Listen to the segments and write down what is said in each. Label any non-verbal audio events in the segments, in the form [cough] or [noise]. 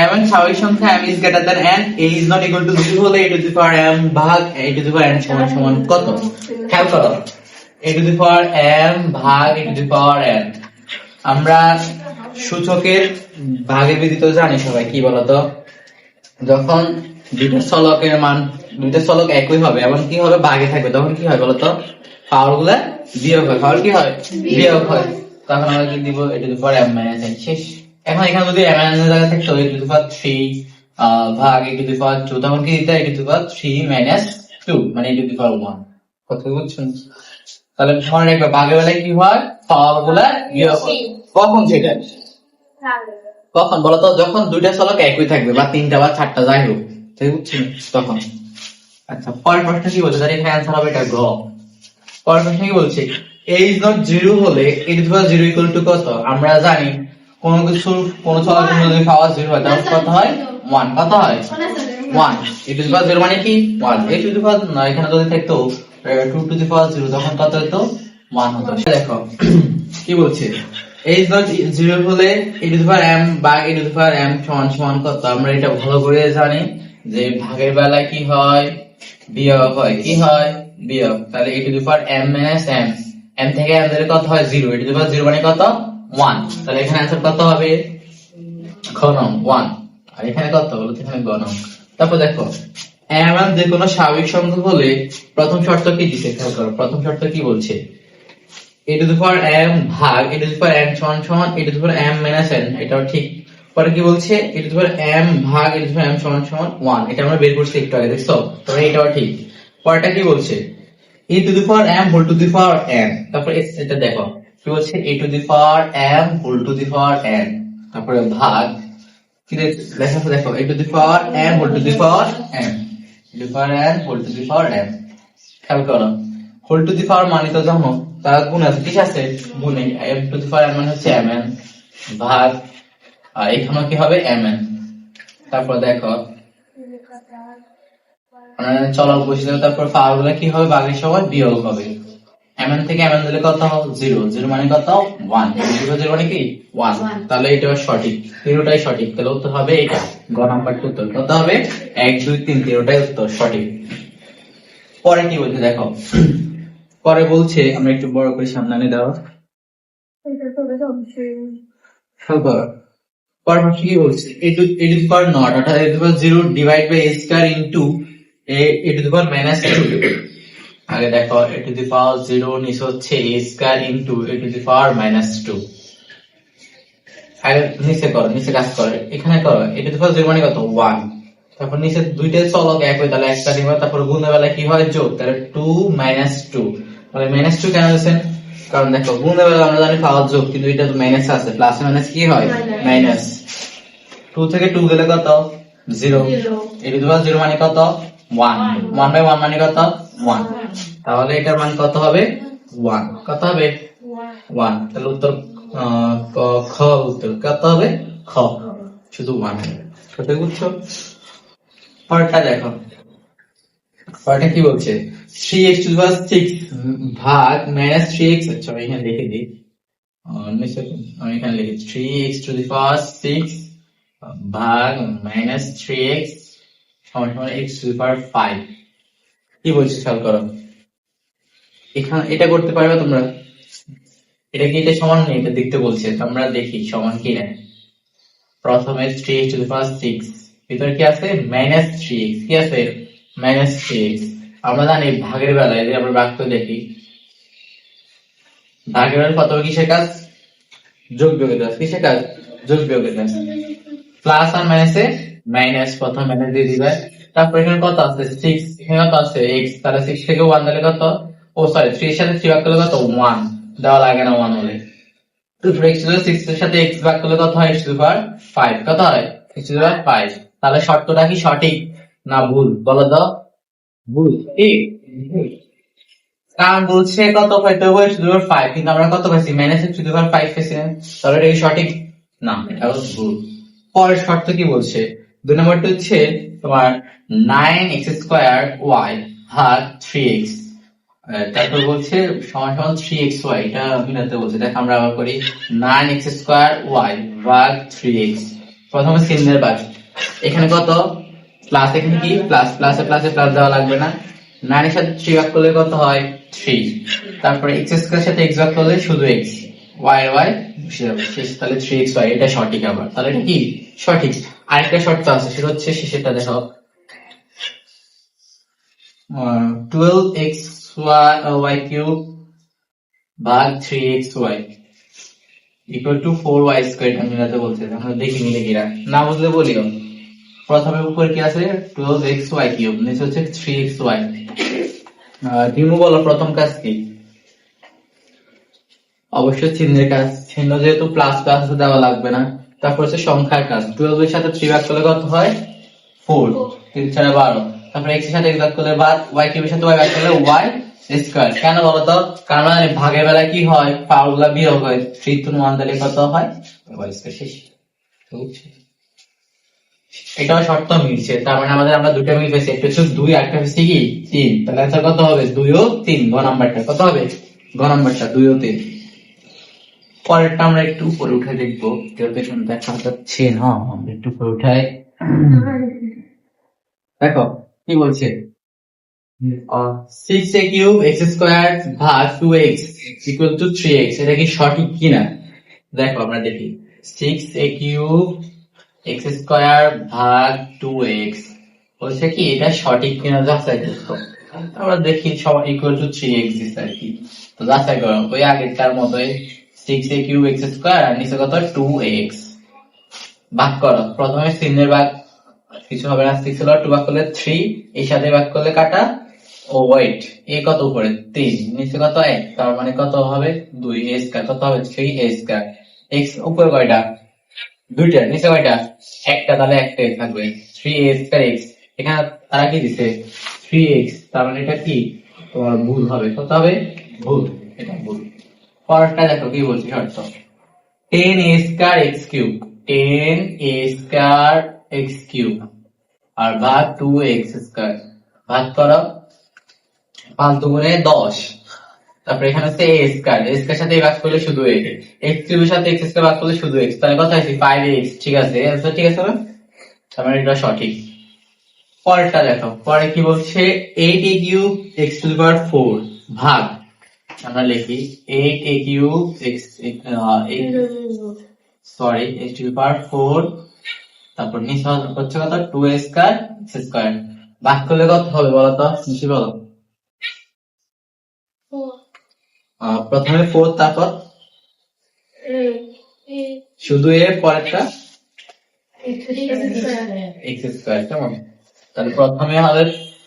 এর স্বাভাবিক সংখ্যা m is greater than n a is not equal to 0 হলে a to the power m ভাগ a to the power n সমান সমান কত? খেয়াল করো a to the power m ভাগ a to the power n আমরা সূচকের ভাগের বিধি তো জানি সবাই কি বলতো? যখন দুইটা চলকের মান দুইটা চলক একই হবে এবং কি হবে? ভাগে থাকবে তখন কি হয় বলতো? পাওয়ারগুলা বিয়োগ হয়। পাওয়ার কি হয়? বিয়োগ হয়। তখন আমরা কি দিব? এটা পাওয়ার m মাইনাস শেষ। এখন এখানে যদি m মাইনাস এর জায়গায় থাকতো এটা টু পাওয়ার 3 ভাগ এটা টু পাওয়ার 2 তখন কি দিতে এটা টু পাওয়ার 3 মাইনাস 2 মানে এটা টু পাওয়ার 1 কত বুঝছেন তাহলে মনে রাখবে ভাগের বেলায় কি হয়? পাওয়ারগুলা হয়। কখন সেটা? কখন? বলতো যখন দুইটা চলক একই থাকবে বা তিনটা বা চারটা যাই হোক। তাই বুঝছেন তখন। আচ্ছা পরের প্রশ্ন কি বলছে? তার এখানে অ্যান্সার হবে এটা গ। পরের প্রশ্ন কি বলছে? A is not জিরো হলে power জিরো ইকুয়াল টু কত? আমরা জানি কোন কিছু, কোন চলক যদি পাওয়ার জিরো হয়। তাহলে কত হয়? ওয়ান কত হয়? One a to the power zero মানে কি? One a to the power না এখানে যদি থাকতো two to the power zero তখন কত হতো? ওয়ান হতো। দেখো। [clears throat] কি বলছে? Not জিরো হলে to the power m বা to the power m সমান সমান কত? আমরা এটা ভালো করে জানি যে ভাগের বেলায় কি হয়? বিয়োগ হয়। কি হয়? বিয়োগ। তাহলে to the power m minus m m থেকে m দিলে কত হয়? Zero a to the power zero মানে কত? ওয়ান তাহলে এখানে অ্যান্সার কত হবে? ঘনম ওয়ান আর এখানে কত? তো এখানে গণম তারপর দেখো m যে কোনো স্বাভাবিক সংখ্যা হলে প্রথম শর্ত কি দিতে খেয়াল করো? প্রথম শর্ত কি বলছে? To the power m ভাগ to the power n সমান সমান to the power m minus n, এটাও ঠিক। পরে কি বলছে? To the power m ভাগ to the power m সমান সমান 1 এটা আমরা বের করছি একটু আগে, দেখছ? তোমরা এটাও ঠিক। পরেরটা কি বলছে? To the power m whole to the power n তারপরে এটা দেখো। কি বলছে? A to the power m whole to the power n তারপরে ভাগ, কি দেখ- দেখো, a to the power m whole to the power m a to the power n whole to the power খেয়াল করো। হোল টু দি পাওয়ার মানে তো জানো, তার গুণ আছে, ঠিক আছে? গুণে M to the power N মানে হচ্ছে এম এন ভাগ, আর এখানেও কি হবে? এম এন তারপর দেখো মানে চলক বসে তারপর পাওয়ারগুলো কি হবে? বাঘের সময় বিয়োগ হবে। এম এন থেকে এম এন দিলে কত? জিরো জিরো মানে কত? ওয়ান জিরো জিরো মানে কি? ওয়ান তাহলে এটা সঠিক। তিনটাই সঠিক। তাহলে উত্তর হবে এটা। গ নাম্বারটা উত্তর। কত হবে? এক দুই তিন। তিনটাই উত্তর। সঠিক। পরে কি বলছে? দেখো। পরে বলছে আমরা একটু বড় করে সামনে আনি দাও। পরের পাশে কি বলছে? A to A to the power naught অর্থাৎ A to power zero divide by A square into A to the power minus two আগে দেখো A to the power zero নিচে হচ্ছে A square into A to the power minus two আগে নিচে করো নিচে কাজ করো। এখানে করো এ টু দি পাওয়ার জিরো মানে কত? ওয়ান তারপর নিচে দুইটা চলক এক হয় তাহলে একটা নিবা তারপর গুণের বেলা কি হয়? যোগ। তাহলে টু মাইনাস টু তাহলে মাইনাস টু কেন দিয়েছেন কারণ দেখো গুণের বেলা আমরা জানি পাওয়ার যোগ কিন্তু এটা তো মাইনাস আছে। প্লাস মাইনাস কি হয়? মাইনাস টু থেকে টু গেলে কত? Zero. A to the power zero মানে কত? ওয়ান ওয়ান বাই ওয়ান মানে কত? ওয়ান তাহলে এটার মান কত হবে? ওয়ান কত হবে? ওয়ান তাহলে উত্তর খ উত্তর। কত হবে? খ। শুধু ওয়ান সঠিক বুঝছ পরেরটা দেখো। পরেরটা কি বলছে? Three X to power six ভাগ মাইনাস থ্রি এক্স আচ্ছা আমি এখানে লিখে দিই। আমি এখানে লিখি three X to the power six ভাগ মাইনাস থ্রি এক্স সমান সমান এক্স টু পাওয়ার ফাইভ কি বলছে খেয়াল করো। এখানে এটা করতে পারবে তোমরা। এটা কি, এটা সমান নেই? এটা দেখতে বলছে। তো আমরা দেখি, সমান কি না প্রথমে three X to power six ভিতরে কি আছে? মাইনাস থ্রি এক্স কি আছে? মাইনাস থ্রি এক্স আমরা জানি ভাগের বেলায় যদি আমরা ভাগ দেখি। ভাগের বেলায় কত, কিসের কাজ? যোগ বিয়োগের কাজ। কিসের কাজ? যোগ বিয়োগের কাজ। প্লাস আর মাইনাসে মাইনাস প্রথম মাইনাস দিয়ে দিবে। তারপর এখানে কত আছে? সিক্স এখানে কত আছে? এক্স তাহলে সিক্স থেকে ওয়ান দিলে কত? ও সরি থ্রি এর সাথে থ্রি ভাগ করলে কত? ওয়ান দেওয়া লাগে না ওয়ান হলে। সিক্স এর সাথে এক্স ভাগ করলে কত হয়? এক্স ফাইভ কত হয়? এক্স ফাইভ তাহলে শর্তটা কি সঠিক না ভুল? বলো তো। ভুল। ঠিক কারণ বলছে কত হবে? এক্স পাওয়ার ফাইভ কিন্তু আমরা কত পাইছি? মাইনাস এক্স পাওয়ার ফাইভ পাইছি না? তাহলে এটা কি সঠিক? না এটা ভুল। পরের শর্ত কি বলছে? দুই নম্বরটা হচ্ছে তোমার নাইন এক্স স্কোয়ার ওয়াই ভাগ থ্রি এক্স। তারপর বলছে সমান সমান থ্রি এক্স ওয়াই, এটা মিলাতে বলছে। দেখ, আমরা আবার করি নাইন এক্স স্কোয়ার ওয়াই ভাগ থ্রি এক্স। প্রথমে চিহ্নের বাঘ এখানে কত? প্লাস এখানে কি? প্লাস প্লাসে প্লাসে প্লাস দেওয়া লাগবে না। নাইনের সাথে থ্রি ভাগ করলে কত হয়? থ্রি তারপরে এক্স স্কোয়ার সাথে এক্স ভাগ করলে শুধু এক্স ওয়াই ওয়াই শেষ। তাহলে থ্রি এক্স ওয়াই এটা সঠিক আবার। তাহলে এটা কি? সঠিক। আরেকটা শর্ত আছে, সেটা হচ্ছে শেষেরটা দেখো টুয়েলভ এক্স ওয়াই কিউব ভাগ three x y equal to four y square বলছে দেখি না বুঝলে বলিও। প্রথমে উপরে কি আছে? টুয়েলভ এক্স ওয়াই কিউব নিচে হচ্ছে থ্রি এক্স ওয়াই টিমু বলো, প্রথম কাজ কি? অবশ্যই চিহ্নের কাজ। চিহ্ন যেহেতু প্লাস প্লাস দেওয়া লাগবে না। তারপর হচ্ছে সংখ্যার কাজ। টুয়েলভ এর সাথে থ্রি ভাগ করলে কত হয়? ফোর তিন চারে বারো। তারপরে এক্সের সাথে এক্স ভাগ করলে বাদ ওয়াই কিউবের সাথে ওয়াই ভাগ করলে ওয়াই স্কোয়ার কেন বলতো? কারণ ভাগের বেলায় কি হয়? পাওয়ারগুলা বিয়োগ হয়। থ্রি টু ওয়ান দিলে কত হয়? ওয়াই স্কোয়ার শেষ? এটাও শর্ত মিলছে। তার মানে আমাদের আমরা দুটো মিল পেয়েছি। একটা হচ্ছে দুই আর একটা হচ্ছে কি? তিন। তাহলে কত হবে? দুই ও তিন। গ নাম্বারটা কত হবে? গ নাম্বারটা দুই ও তিন। পরেরটা আমরা একটু উপরে উঠে দেখব। কেউ দেখা যাচ্ছে? না আমরা একটু উপরে উঠাই। দেখো, কি বলছে? Six a cube x square ভাগ two x equal to three x এটা কি সঠিক কিনা? দেখো, আমরা দেখি। Six a cube x square ভাগ টু এক্স বলছে কি, এটা সঠিক কিনা? যাচাই করতো আমরা দেখি সবাই ইকুয়াল টু থ্রি এক্স আর কি। তো যাচাই করো, ওই আগেরটার মতোই six a cube x square আর নিচে কত? টু এক্স ভাগ করো। প্রথমে চিহ্নের ভাগ, কিছু হবে না সিক্স হলো টু ভাগ করলে থ্রি এই সাথে ভাগ করলে কাটা, ও ওয়েট এ কত উপরে? তিন, নিচে কত? এক, তার মানে কত হবে? দুই এ স্কোয়ার কত হবে? থ্রি এ স্কোয়ার এক্স উপরে কয়টা? দুইটা, নিচে কয়টা? একটা, তাহলে একটাই থাকবে। থ্রি এ স্কোয়ার এক্স এখানে তারা কি দিছে? থ্রি এক্স তার মানে এটা কি? তোমার ভুল হবে। কত হবে? ভুল। এটা ভুল। পরেরটা দেখো, কি বলছি, শর্ত। Ten a square x cube ten a square x cube আর ভাগ টু এক্স স্কোয়ার ভাগ করো। পাঁচ দুগুণে দশ। তারপরে এখানে হচ্ছে এ স্কোয়ার এ স্কোয়ার সাথে ভাগ করলে শুধু এ এক্স কিউবের সাথে এক্স স্কোয়ার ভাগ করলে শুধু এক্স তাহলে কথা আছে ফাইভ এক্স ঠিক আছে? Answer ঠিক আছে তার মানে এটা সঠিক। পরেরটা দেখো। পরে কি বলছে? Eight a cube x to the power four ভাগ। আমরা লিখি eight a cube x sorry x to power four তারপর নিচে হচ্ছে কত? Two a square x square ভাগ করলে কত হবে বলো তো? নিশি বলো। প্রথমে ফোর তারপর? শুধু এর পরেরটা? এক্স স্কোয়ার কেমন? তাহলে প্রথমে হবে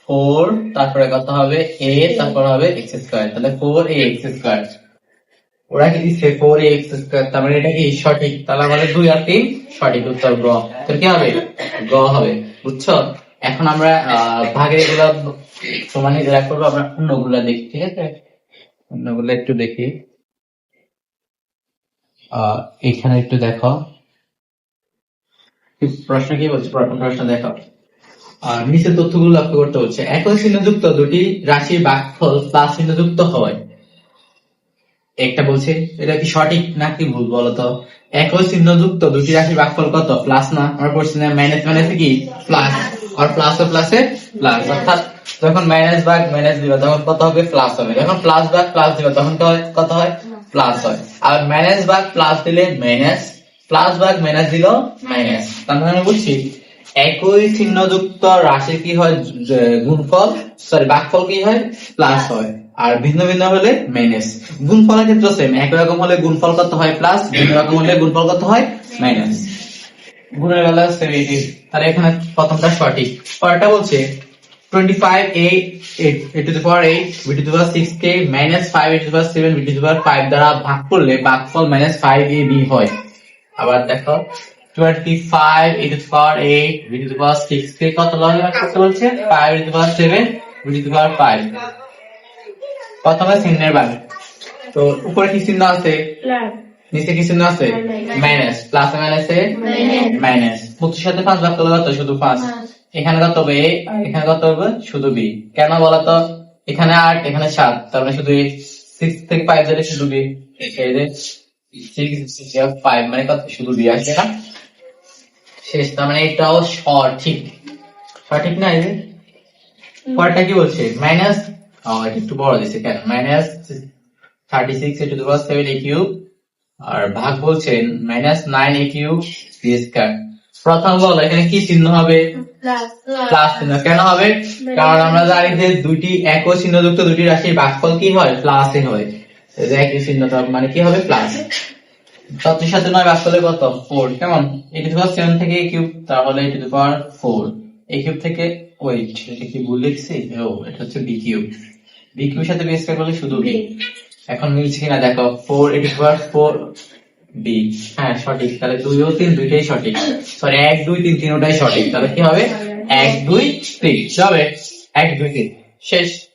ফোর তারপরে কত হবে? এ তারপর হবে এক্স স্কোয়ার তাহলে ফোর এ এক্স স্কোয়ার ওরা কি দিচ্ছে? ফোর এ এক্স স্কোয়ার তার মানে এটা কি সঠিক? তাহলে আমাদের দুই আর তিন সঠিক উত্তর গ। তো কি হবে? গ হবে। বুঝছ? এখন আমরা ভাগের এগুলা সমান নিজেরা করব, আমরা অন্যগুলা দেখি, ঠিক আছে? অন্যগুলো একটু দেখি। এখানে একটু দেখো। প্রশ্ন কি বলছে? প্রশ্ন দেখো। আর নিচে তথ্যগুলো লক্ষ্য করতে হচ্ছে। একই চিহ্নযুক্ত দুটি রাশির ভাগফল প্লাস চিহ্নযুক্ত হয়। একটা বলছে, এটা কি সঠিক নাকি ভুল বলতো? চিহ্নযুক্ত দুটি রাশির কত? প্লাস না? মাইনাস মাইনাসে কি? প্লাস আর প্লাস প্লাসে প্লাস অর্থাৎ যখন মাইনাস ভাগ মাইনাস দিবা, তখন কত হবে? প্লাস হবে। যখন প্লাস ভাগ প্লাস দিবা, তখন কত হয়? প্লাস হয়। আর মাইনাস ভাগ প্লাস দিলে মাইনাস প্লাস ভাগ মাইনাস দিল মাইনাস তার মানে বুঝছি একই চিহ্নযুক্ত রাশি কি হয়? গুণফল সরি ভাগফল কি হয়? প্লাস হয়। আর ভিন্ন ভিন্ন হলে মাইনাস গুণফলের ক্ষেত্রে সেম একই রকম হলে গুণফল কত হয়? প্লাস ভিন্ন রকম হলে গুণফল কত হয়? মাইনাস গুণের বেলা সেভেন্টি তাহলে এখানে প্রথমটা সঠিক। পরেরটা বলছে twenty five eight a to the power eight b to the power six K minus five a to the power seven b to the power five দ্বারা ভাগ করলে ভাগফল এ বি হয়। আবার দেখো শুধু পাঁচ এখানে কত এখানে কত হবে শুধু বি কেন বলতো এখানে আট এখানে সাত তার মানে শুধু সিক্স থেকে ফাইভ ধরে শুধু বি সিক্স ফাইভ মানে কত শুধু বি আসবে না শেষ তার মানে এটাও সঠিক সঠিক না এই যে? পরেরটা কি বলছে? মাইনাস একটু বড় দিচ্ছে কেন? Minus thirty six a to the power seven a cube আর ভাগ বলছে minus nine a cube b square প্রথম বল এখানে কি চিহ্ন হবে? প্লাস চিহ্ন। কেন হবে? কারণ আমরা জানি যে দুটি এক একই চিহ্নযুক্ত দুটি রাশির ভাগফল কি হয়? প্লাসই হয়। যে একই চিহ্নটা মানে কি হবে? প্লাস সতের সাথে নয় ভাগফলে কত? ফোর কেমন? সেভেন থেকে এ কিউব তাহলে পাওয়ার ফোর এ কিউব থেকে ওই এটা কি ভুল লিখছি? ও, এটা হচ্ছে বি কিউব বি কিউবের সাথে বি স্কয়ার করলে শুধু বি এখন মিলছে কিনা? দেখো four a power four b হ্যাঁ সঠিক। তাহলে দুই ও তিন, দুইটাই সঠিক। সরি এক, দুই, তিন তিন ওটাই সঠিক। তাহলে কি হবে? এক, দুই, তিন। এক, দুই, তিন। শেষ।